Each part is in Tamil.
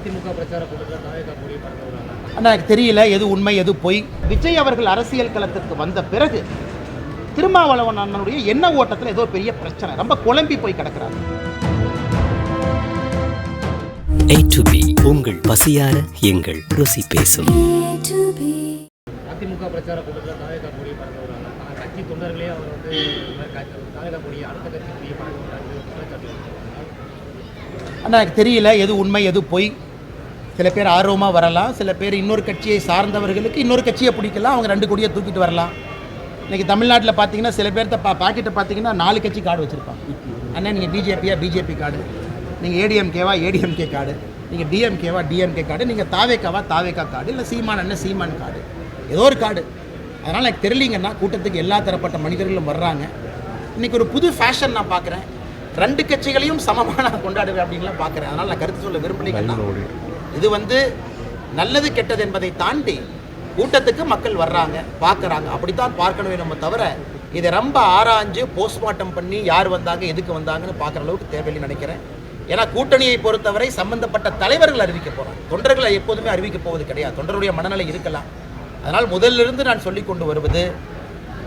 அதிமுக பிரச்சார கூட்டத்தில் ஆனால் எனக்கு தெரியல எது உண்மை எது பொய். விஜய் அவர்கள் அரசியல் களத்திற்கு வந்த பிறகு திருமாவளவன் அண்ணனுடைய எண்ண ஓட்டத்தில் ஏதோ பெரிய பிரச்சனை. ரொம்ப குழம்பி போய் கிடக்கிறார். B உங்கள் பசியார எங்கள் ருசி பேசும். அதிமுக பிரச்சார கூட்டத்தில் ஆனா, கட்சி தொண்டர்களே அவர் வந்து கொடியை அடுத்த கட்சி. ஆனால் எனக்கு தெரியல எது உண்மை எது பொய். சில பேர் ஆர்வமாக வரலாம் சில பேர் இன்னொரு கட்சியை சார்ந்தவர்களுக்கு இன்னொரு கட்சியை பிடிக்கலாம் அவங்க ரெண்டு கொடியை தூக்கிட்டு வரலாம். இன்றைக்கி தமிழ்நாட்டில் பார்த்தீங்கன்னா சில பேர்த்த பா பாக்கெட்டை பார்த்தீங்கன்னா நாலு கட்சி கார்டு வச்சுருப்பாங்க. அண்ணா நீங்கள் பிஜேபியா பிஜேபி கார்டு? நீங்கள் ஏடிஎம்கேவா ஏடிஎம்கே கார்டு? நீங்கள் டிஎம்கேவா டிஎம்கே கார்டு? நீங்கள் தாவேக்காவா தாவேக்கா கார்டு? இல்லை சீமான் அண்ணன் சீமான் கார்டு? ஏதோ ஒரு கார்டு. அதனால் எனக்கு தெரியலிங்கன்னா கூட்டத்துக்கு எல்லா தரப்பட்ட மனிதர்களும் வர்றாங்க. இன்றைக்கி ஒரு புது ஃபேஷன் நான் பார்க்குறேன் ரெண்டு கட்சிகளையும் சமமாக நான் கொண்டாடுவேன் அப்படின்லாம் பார்க்குறேன் அதனால் நான் கருத்து சொல்ல விரும்பலைங்கன்னா இது வந்து நல்லது கெட்டது என்பதை தாண்டி கூட்டத்துக்கு மக்கள் வர்றாங்க பார்க்குறாங்க. அப்படித்தான் பார்க்கணுமே நம்ம தவிர இதை ரொம்ப ஆராய்ஞ்சு போஸ்ட்மார்ட்டம் பண்ணி யார் வந்தாங்க எதுக்கு வந்தாங்கன்னு பார்க்குற அளவுக்கு தேவையில்லைன்னு நினைக்கிறேன். ஏன்னா கூட்டணியை பொறுத்தவரை சம்பந்தப்பட்ட தலைவர்கள் அறிவிக்க போகிறாங்க தொண்டர்களை எப்போதுமே அறிவிக்க போவது கிடையாது. தொண்டருடைய மனநிலை இருக்கலாம். அதனால் முதலிருந்து நான் சொல்லி கொண்டு வருவது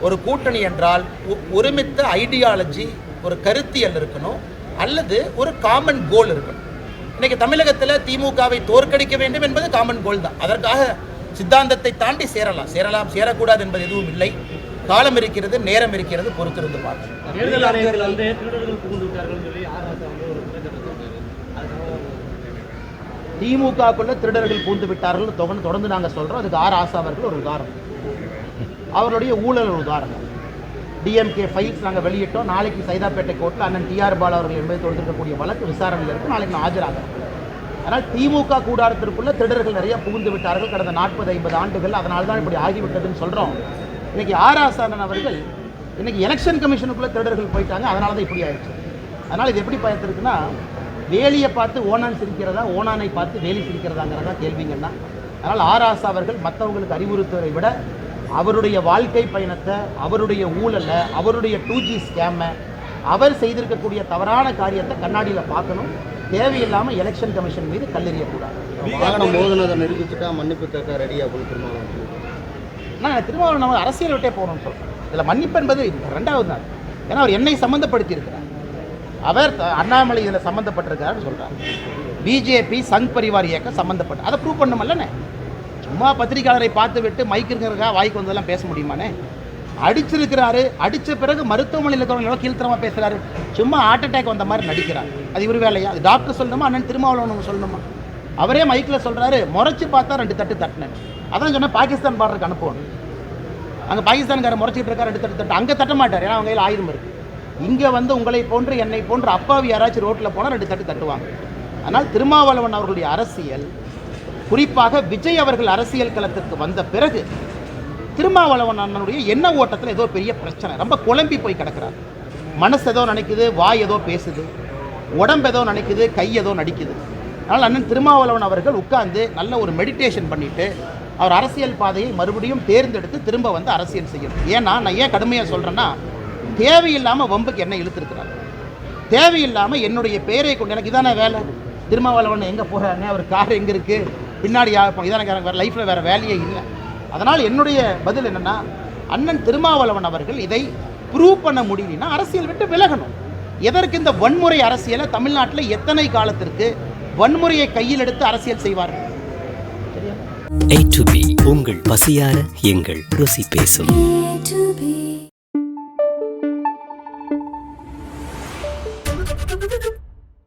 ஒரு கூட்டணி என்றால் ஒருமித்த ஐடியாலஜி ஒரு கருத்தியல் இருக்கணும் அல்லது ஒரு காமன் கோல் இருக்கணும். இன்னைக்கு தமிழகத்தில் திமுகவை தோற்கடிக்க வேண்டும் என்பது காமன் கோல் தான். அதற்காக சித்தாந்தத்தை தாண்டி சேரலாம். சேரலாம் சேரக்கூடாது என்பது எதுவும் இல்லை. காலம் இருக்கிறது நேரம் இருக்கிறது பொறுத்திருந்து திமுகக்குள்ள திருடர்கள் பூந்து விட்டார்கள் தொடர்ந்து தொடர்ந்து நாங்கள் சொல்கிறோம் அதுக்கு ஆர் ஆசா அவர்கள் ஒரு உதாரணம். அவருடைய ஊழல் ஒரு உதாரணம். டிஎம்கே ஃபைல்ஸ் நாங்கள் வெளியிட்டோம். நாளைக்கு சைதாப்பேட்டை கோர்ட்டில் அண்ணன் டிஆர் பாலா அவர்கள் என்பதை தொடுத்திருக்கக்கூடிய வழக்கு விசாரணையில் இருக்கு. நாளைக்கு நான் ஆஜராகிறேன். ஆனால் திமுக கூடாரத்திற்குள்ள திருடர்கள் நிறைய புகுந்து விட்டார்கள். கடந்த நாற்பது ஐம்பது ஆண்டுகள் அதனால தான் இப்படி ஆகிவிட்டதுன்னு சொல்கிறோம் இன்னைக்கு ஆர் ஆசானன் அவர்கள் இன்னைக்கு எலெக்ஷன் கமிஷனுக்குள்ள திருடர்கள் போயிட்டாங்க. அதனால தான் இப்படி ஆயிடுச்சு. அதனால் இது எப்படி பார்த்துருக்குன்னா வேலியை பார்த்து ஓனான் சிரிக்கிறதா ஓனானை பார்த்து வேலி சிரிக்கிறதாங்கிறதா கேள்விங்கன்னா அதனால் ஆர் ஆசா அவர்கள் மற்றவங்களுக்கு அறிவுறுத்துவதை விட அவருடைய வாழ்க்கை பயணத்தை அவருடைய ஊழலை அவருடைய டூ ஜி ஸ்கேமை அவர் செய்திருக்கக்கூடிய தவறான காரியத்தை கண்ணாடியில் பார்க்கணும். தேவையில்லாமல் எலெக்ஷன் கமிஷன் மீது கல்லெறியக்கூடாது. வாகனம் மோதினதை நிரூபிச்சுட்டா மன்னிப்பு கேட்க ரெடியா போய் திருமாவளவன் நான் திருமாவளவன் நம்ம அரசியல் விட்டே போகணும்னு சொல்கிறேன் இதில் மன்னிப்பு என்பது ரெண்டாவது நாள். ஏன்னா அவர் என்னை சம்மந்தப்படுத்தி இருக்கிறார் அவர் அண்ணாமலை இதில் சம்மந்தப்பட்டிருக்காருன்னு சொல்கிறார் பிஜேபி சங் பரிவார் இயக்கம் சம்மந்தப்பட்ட அதை ப்ரூவ் பண்ணுமல்லண்ணே சும்மா பத்திரிகையாளரை பார்த்து விட்டு மைக் இருக்கிறக்கா வாய்க்கு வந்ததெல்லாம் பேச முடியுமாண்ணே? அடிச்சிருக்கிறாரு அடித்த பிறகு மருத்துவமனையில் இருக்கிறவங்க கீழ்த்தரமாக பேசுகிறாரு சும்மா ஹார்ட் அட்டாக் வந்த மாதிரி நடிக்கிறார். அது இவர் வேலையா? அது டாக்டர் சொல்லணுமா? அண்ணன் திருமாவளவன் சொல்லணுமா? அவரே மைக்கில் சொல்கிறாரு முறைச்சி பார்த்தா ரெண்டு தட்டு தட்டினேன். அதான் சொன்னேன் பாகிஸ்தான் பார்டருக்கு அனுப்புவோம். அங்கே பாகிஸ்தான்காரர் முறைச்சிட்டு இருக்கார் ரெண்டு தட்டு தட்டு. அங்கே தட்ட மாட்டார் ஏன்னா அவங்க கையில் ஆயிரம் இருக்குது இங்கே வந்து உங்களை போன்று என்னை போன்று அப்பாவி யாராச்சும் ரோட்டில் போனால் ரெண்டு தட்டு தட்டுவாங்க. ஆனால் திருமாவளவன் அவர்களுடைய அரசியல் குறிப்பாக விஜய் அவர்கள் அரசியல் களத்திற்கு வந்த பிறகு திருமாவளவன் அண்ணனுடைய எண்ண ஓட்டத்தில் ஏதோ பெரிய பிரச்சனை. ரொம்ப குழம்பி போய் கிடக்கிறார். மனசு ஏதோ நினைக்குது வாய் ஏதோ பேசுது உடம்பு ஏதோ நினைக்குது கை ஏதோ நடிக்குது. அதனால் அண்ணன் திருமாவளவன் அவர்கள் உட்கார்ந்து நல்ல ஒரு மெடிடேஷன் பண்ணிட்டு அவர் அரசியல் பாதையை மறுபடியும் தேர்ந்தெடுத்து திரும்ப வந்து அரசியல் செய்யணும். ஏன்னா நான் ஏன் கடுமையாக சொல்கிறேன்னா தேவையில்லாமல் வம்புக்கு என்ன இழுத்துருக்கிறார். தேவையில்லாமல் என்னுடைய பெயரை கொண்டு எனக்கு இதான வேலை? திருமாவளவன் எங்கே போகிறாருன்னு அவர் கார் எங்கே இருக்குது பின்னாடி யார் இதான எனக்கு வேறு லைஃப்பில் வேறு வேலையே இல்லை. அதனால் என்னுடைய பதில் என்னென்னா அண்ணன் திருமாவளவன் அவர்கள் இதை ப்ரூவ் பண்ண முடியலன்னா அரசியல் விட்டு விலகணும். எதற்கு இந்த வன்முறை அரசியலை தமிழ்நாட்டில் எத்தனை காலத்திற்கு வன்முறையை கையில் எடுத்து அரசியல் செய்வார்கள்? உங்கள் பசியார எங்கள் ருசி பேசும்.